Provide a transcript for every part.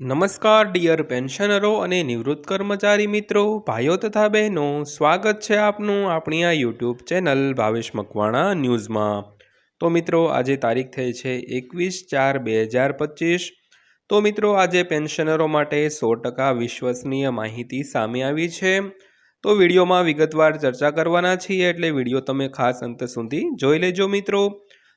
નમસ્કાર ડિયર પેન્શનરો અને નિવૃત્ત કર્મચારી મિત્રો, ભાઈઓ તથા બહેનો, સ્વાગત છે આપનું આપણી આ યુટ્યુબ ચેનલ ભાવેશ મકવાણા ન્યૂઝમાં. તો મિત્રો, આજે તારીખ થઈ છે એકવીસ ચાર બે હજાર પચીસ. તો મિત્રો, આજે પેન્શનરો માટે સો ટકા વિશ્વસનીય માહિતી સામે આવી છે. તો વિડીયોમાં વિગતવાર ચર્ચા કરવાના છીએ એટલે વીડિયો તમે ખાસ અંત સુધી જોઈ લેજો મિત્રો.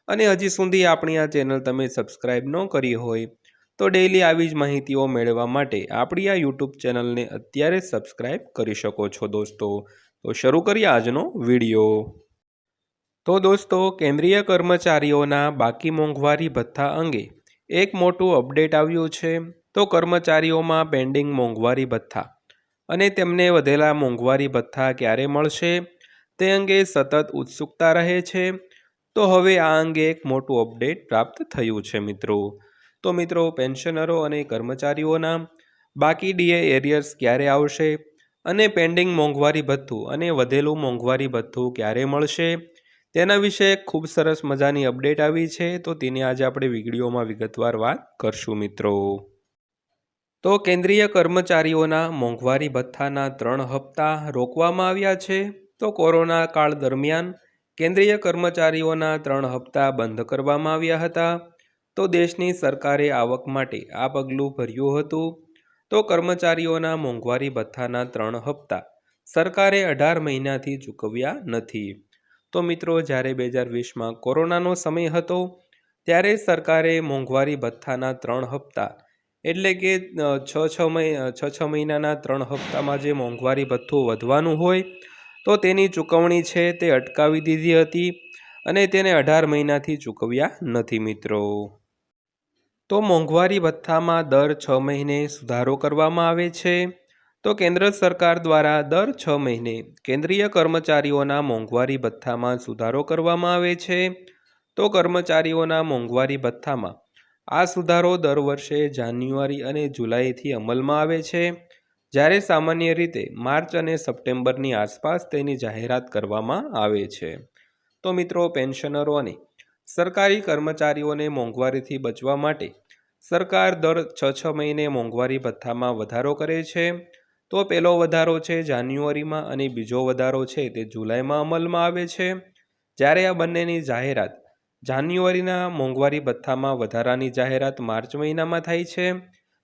અને હજી સુધી આપણી આ ચેનલ તમે સબસ્ક્રાઈબ ન કરી હોય તો ડેઈલી આવી જ માહિતીઓ મેળવવા માટે આપણી આ યુટ્યુબ ચેનલને અત્યારે સબસ્ક્રાઈબ કરી શકો છો દોસ્તો. તો શરૂ કરીએ આજનો વીડિયો તો દોસ્તો, કેન્દ્રીય કર્મચારીઓના બાકી મોંઘવારી ભથ્થા અંગે એક મોટું અપડેટ આવ્યું છે. તો કર્મચારીઓમાં પેન્ડિંગ મોંઘવારી ભથ્થા અને તેમને વધેલા મોંઘવારી ભથ્થા ક્યારે મળશે? તે અંગે સતત ઉત્સુકતા રહે છે. તો હવે આ અંગે એક મોટું અપડેટ પ્રાપ્ત થયું છે મિત્રો. તો મિત્રો, પેન્શનરો અને કર્મચારીઓના બાકી ડીએ એરિયર્સ ક્યારે આવશે અને પેન્ડિંગ મોંઘવારી ભથ્થું અને વધેલું મોંઘવારી ભથ્થું ક્યારે મળશે તેના વિશે ખૂબ સરસ મજાની અપડેટ આવી છે. તો તેની આજે આપણે વિડીયોમાં વિગતવાર વાત કરશું મિત્રો. તો કેન્દ્રીય કર્મચારીઓના મોંઘવારી ભથ્થાના ત્રણ હપ્તા રોકવામાં આવ્યા છે. તો કોરોના કાળ દરમિયાન કેન્દ્રીય કર્મચારીઓના ત્રણ હપ્તા બંધ કરવામાં આવ્યા હતા. તો દેશની સરકારે આવક માટે આ પગલું ભર્યું હતું. તો કર્મચારીઓના મોંઘવારી ભથ્થાના ત્રણ હપ્તા સરકારે અઢાર મહિનાથી ચૂકવ્યા નથી. તો મિત્રો, જ્યારે બે હજાર વીસમાં કોરોનાનો સમય હતો, ત્યારે સરકારે મોંઘવારી ભથ્થાના ત્રણ હપ્તા એટલે કે છ છ છ છ મહિનાના ત્રણ હપ્તામાં જે મોંઘવારી ભથ્થું વધવાનું હોય, તો તેની ચૂકવણી છે તે અટકાવી દીધી હતી અને તેને અઢાર મહિનાથી ચૂકવ્યા નથી મિત્રો. તો મોંઘવારી ભથ્થામાં દર છ મહિને સુધારો કરવામાં આવે છે. તો કેન્દ્ર સરકાર દ્વારા દર છ મહિને કેન્દ્રીય કર્મચારીઓના મોંઘવારી ભથ્થામાં સુધારો કરવામાં આવે છે. તો કર્મચારીઓના મોંઘવારી ભથ્થામાં આ સુધારો દર વર્ષે જાન્યુઆરી અને જુલાઈથી અમલમાં આવે છે. જ્યારે સામાન્ય રીતે માર્ચ અને સપ્ટેમ્બરની આસપાસ તેની જાહેરાત કરવામાં આવે છે. તો મિત્રો પેન્શનરો અને સરકારી કર્મચારીઓને મોંઘવારીથી બચવા માટે સરકાર દર છ છ મહિને મોંઘવારી ભથ્થામાં વધારો કરે છે. તો પહેલો વધારો છે જાન્યુઆરીમાં અને બીજો વધારો છે તે જુલાઈમાં અમલમાં આવે છે. જ્યારે આ બંનેની જાહેરાત જાન્યુઆરીના મોંઘવારી ભથ્થામાં વધારાની જાહેરાત માર્ચ મહિનામાં થાય છે,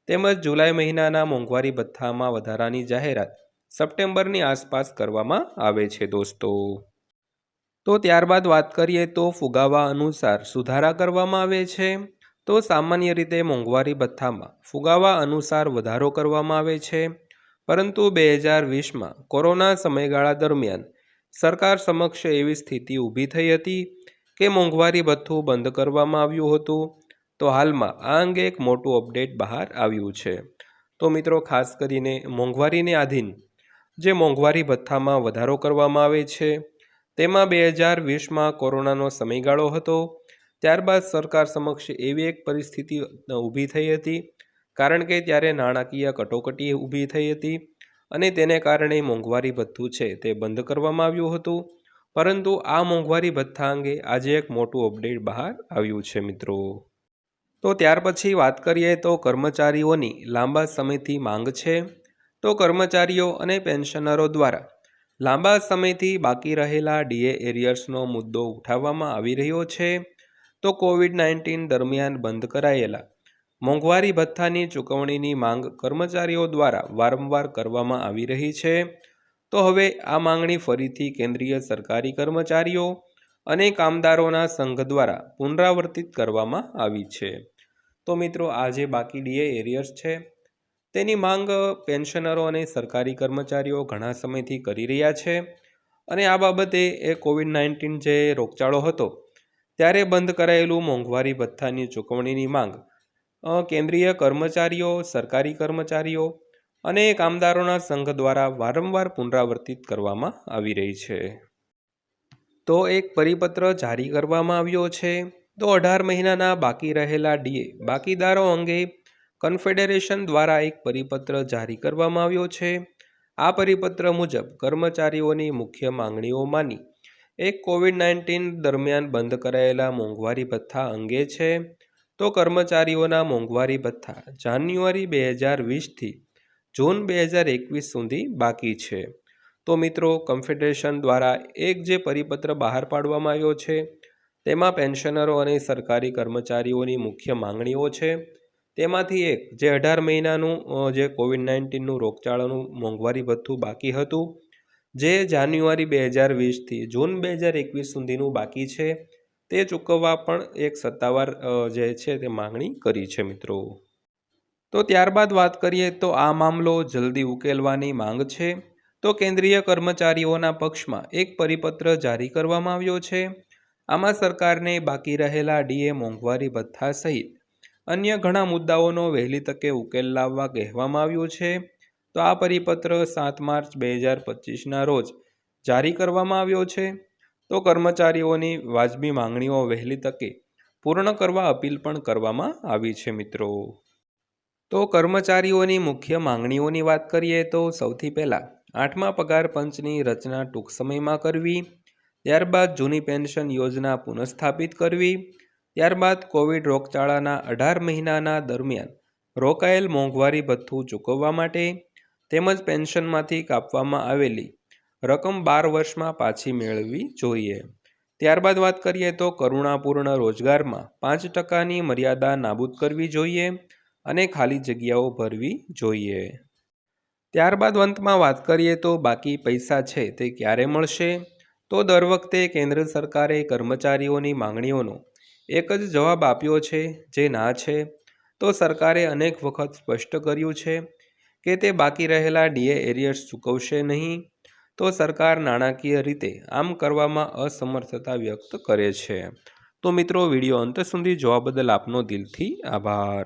તેમજ જુલાઈ મહિનાના મોંઘવારી ભથ્થામાં વધારાની જાહેરાત સપ્ટેમ્બરની આસપાસ કરવામાં આવે છે દોસ્તો. તો ત્યારબાદ વાત કરીએ તો ફુગાવા અનુસાર સુધારા કરવામાં આવે છે. તો સામાન્ય રીતે મોંઘવારી ભથ્થામાં ફુગાવા અનુસાર વધારો કરવામાં આવે છે. પરંતુ બે હજાર વીસમાં કોરોના સમયગાળા દરમિયાન સરકાર સમક્ષ એવી સ્થિતિ ઊભી થઈ હતી કે મોંઘવારી ભથ્થું બંધ કરવામાં આવ્યું હતું. તો હાલમાં આ અંગે એક મોટું અપડેટ બહાર આવ્યું છે. તો મિત્રો, ખાસ કરીને મોંઘવારીને આધીન જે મોંઘવારી ભથ્થામાં વધારો કરવામાં આવે છે તેમાં બે હજાર વીસમાં કોરોનાનો સમયગાળો હતો. ત્યારબાદ સરકાર સમક્ષ એવી એક પરિસ્થિતિ ઊભી થઈ હતી. કારણ કે ત્યારે નાણાકીય કટોકટી ઊભી થઈ હતી અને તેને કારણે મોંઘવારી ભથ્થું છે તે બંધ કરવામાં આવ્યું હતું. પરંતુ આ મોંઘવારી ભથ્થા અંગે આજે એક મોટું અપડેટ બહાર આવ્યું છે મિત્રો. તો ત્યાર પછી વાત કરીએ તો કર્મચારીઓની લાંબા સમયથી માંગ છે. તો કર્મચારીઓ અને પેન્શનરો દ્વારા લાંબા સમયથી બાકી રહેલા ડીએ એરિયર્સનો મુદ્દો ઉઠાવવામાં આવી રહ્યો છે, તો કોવિડ નાઇન્ટીન દરમિયાન બંધ કરાયેલા મોંઘવારી ભથ્થાની ચૂકવણીની માંગ કર્મચારીઓ દ્વારા વારંવાર કરવામાં આવી રહી છે, તો હવે આ માંગણી ફરીથી કેન્દ્રીય સરકારી કર્મચારીઓ અને કામદારોના સંઘ દ્વારા પુનરાવર્તિત કરવામાં આવી છે. તો મિત્રો આજે બાકી ડીએ એરિયર્સ છે તેની માંગ પેન્શનરો અને સરકારી કર્મચારીઓ ઘણા સમયથી કરી રહ્યા છે અને આ બાબતે એ કોવિડ નાઇન્ટીન જે રોગચાળો હતો, ત્યારે બંધ કરાયેલું મોંઘવારી ભથ્થાની ચૂકવણીની માંગ કેન્દ્રીય કર્મચારીઓ, સરકારી કર્મચારીઓ અને કામદારોના સંઘ દ્વારા વારંવાર પુનરાવર્તિત કરવામાં આવી રહી છે. તો એક પરિપત્ર જારી કરવામાં આવ્યો છે. તો અઢાર મહિનાના બાકી રહેલા ડીએ, બાકીદારો અંગે કન્ફેડરેશન દ્વારા એક પરિપત્ર જારી કરવામાં આવ્યો છે. આ પરિપત્ર મુજબ કર્મચારીઓની મુખ્ય માંગણીઓમાંની એક કોવિડ નાઇન્ટીન દરમિયાન બંધ કરાયેલા મોંઘવારી ભથ્થા અંગે છે. તો કર્મચારીઓના મોંઘવારી ભથ્થા જાન્યુઆરી બે હજાર વીસથી જૂન બે હજાર એકવીસ સુધી બાકી છે. તો મિત્રો, કન્ફેડરેશન દ્વારા એક જે પરિપત્ર બહાર પાડવામાં આવ્યો છે, તેમાં પેન્શનરો અને સરકારી કર્મચારીઓની મુખ્ય માંગણીઓ છે. તેમાંથી એક, જે અઢાર મહિનાનું જે કોવિડ નાઇન્ટીનનું રોગચાળાનું મોંઘવારી ભથ્થું બાકી હતું, જે જાન્યુઆરી બે હજાર વીસથી જૂન બે હજાર એકવીસ સુધીનું બાકી છે, તે ચૂકવવા પણ એક સત્તાવાર જે છે તે માંગણી કરી છે મિત્રો. તો ત્યારબાદ વાત કરીએ તો આ મામલો જલ્દી ઉકેલવાની માંગ છે. તો કેન્દ્રીય કર્મચારીઓના પક્ષમાં એક પરિપત્ર જારી કરવામાં આવ્યો છે. આમાં સરકારને બાકી રહેલા ડીએ મોંઘવારી ભથ્થા સહિત અન્ય ઘણા મુદ્દાઓનો વહેલી તકે ઉકેલ લાવવા કહેવામાં આવ્યું છે. તો આ પરિપત્ર સાત માર્ચ બે હજાર પચીસના રોજ જારી કરવામાં આવ્યો છે. તો કર્મચારીઓની વાજબી માંગણીઓ વહેલી તકે પૂર્ણ કરવા અપીલ પણ કરવામાં આવી છે મિત્રો. તો કર્મચારીઓની મુખ્ય માંગણીઓની વાત કરીએ તો સૌથી પહેલાં આઠમા પગાર પંચની રચના ટૂંક સમયમાં કરવી. ત્યારબાદ જૂની પેન્શન યોજના પુનઃસ્થાપિત કરવી. ત્યારબાદ કોવિડ રોગચાળાના અઢાર મહિનાના દરમિયાન રોકાયેલ મોંઘવારી ભથ્થું ચૂકવવા માટે તેમજ પેન્શનમાંથી કાપવામાં આવેલી રકમ બાર વર્ષમાં પાછી મેળવવી જોઈએ. ત્યારબાદ વાત કરીએ તો કરુણાપૂર્ણ રોજગારમાં પાંચ ટકાની મર્યાદા નાબૂદ કરવી જોઈએ અને ખાલી જગ્યાઓ ભરવી જોઈએ. ત્યારબાદ અંતમાં વાત કરીએ તો બાકી પૈસા છે તે ક્યારે મળશે? તો દર વખતે કેન્દ્ર સરકારે કર્મચારીઓની માંગણીઓનો એક જ જવાબ આપ્યો છે, જે ના છે. તો સરકારે અનેક વખત સ્પષ્ટ કર્યું છે કે તે બાકી રહેલા ડીએ એરિયર્સ ચૂકવશે નહીં. તો સરકાર નાણાકીય રીતે આમ કરવામાં અસમર્થતા વ્યક્ત કરે છે. તો મિત્રો, વીડિયો અંત સુધી જોવા બદલ આપનો દિલથી આભાર.